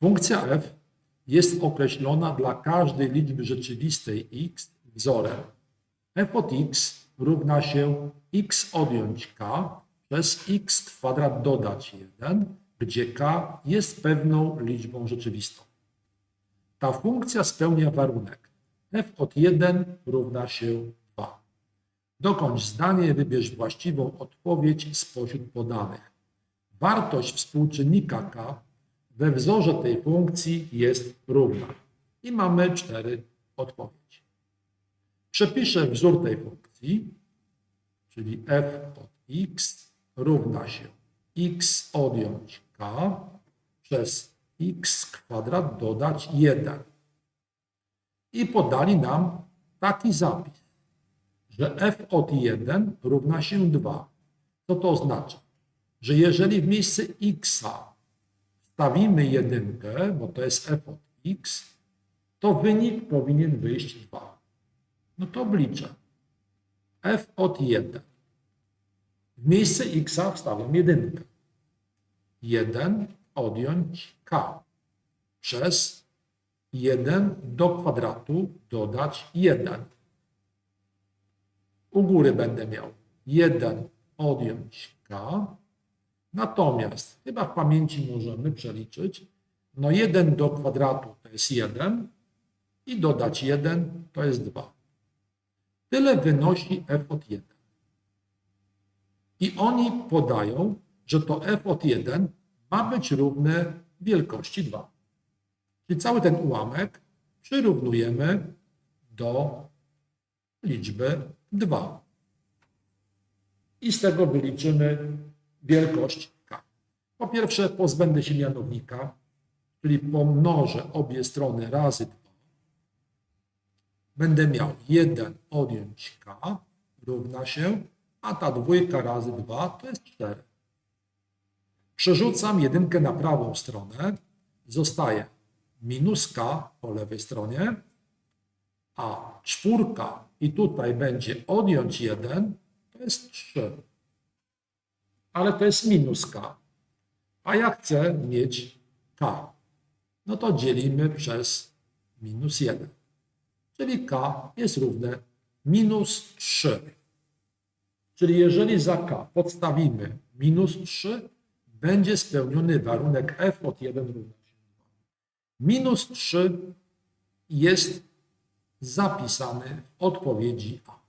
Funkcja f jest określona dla każdej liczby rzeczywistej x wzorem f od x równa się x odjąć k przez x kwadrat dodać 1, gdzie k jest pewną liczbą rzeczywistą. Ta funkcja spełnia warunek f od 1 równa się 2. Dokończ zdanie, wybierz właściwą odpowiedź spośród podanych. Wartość współczynnika k we wzorze tej funkcji jest równa. I mamy cztery odpowiedzi. Przepiszę wzór tej funkcji, czyli f od x równa się x odjąć k przez x kwadrat dodać 1. I podali nam taki zapis, że f od 1 równa się 2. Co to oznacza? Że jeżeli w miejsce x wstawimy jedynkę, bo to jest f od x, to wynik powinien wyjść 2. No to obliczę. f od 1. W miejsce x wstawiam jedynkę. 1 odjąć k przez 1 do kwadratu dodać 1. U góry będę miał 1 odjąć k. Natomiast chyba w pamięci możemy przeliczyć. No 1 do kwadratu to jest 1 i dodać 1 to jest 2. Tyle wynosi f od 1. I oni podają, że to f od 1 ma być równe wielkości 2. Czyli cały ten ułamek przyrównujemy do liczby 2. I z tego wyliczymy wielkość k. Po pierwsze pozbędę się mianownika, czyli pomnożę obie strony razy 2. Będę miał 1 odjąć k równa się, a ta dwójka razy 2 to jest 4. Przerzucam jedynkę na prawą stronę, zostaje minus k po lewej stronie, a czwórka i tutaj będzie odjąć 1, to jest 3. Ale to jest minus k. A ja chcę mieć k. No to dzielimy przez minus 1. Czyli k jest równe minus 3. Czyli jeżeli za k podstawimy minus 3, będzie spełniony warunek f od 1 równa się 2. Minus 3 jest zapisany w odpowiedzi A.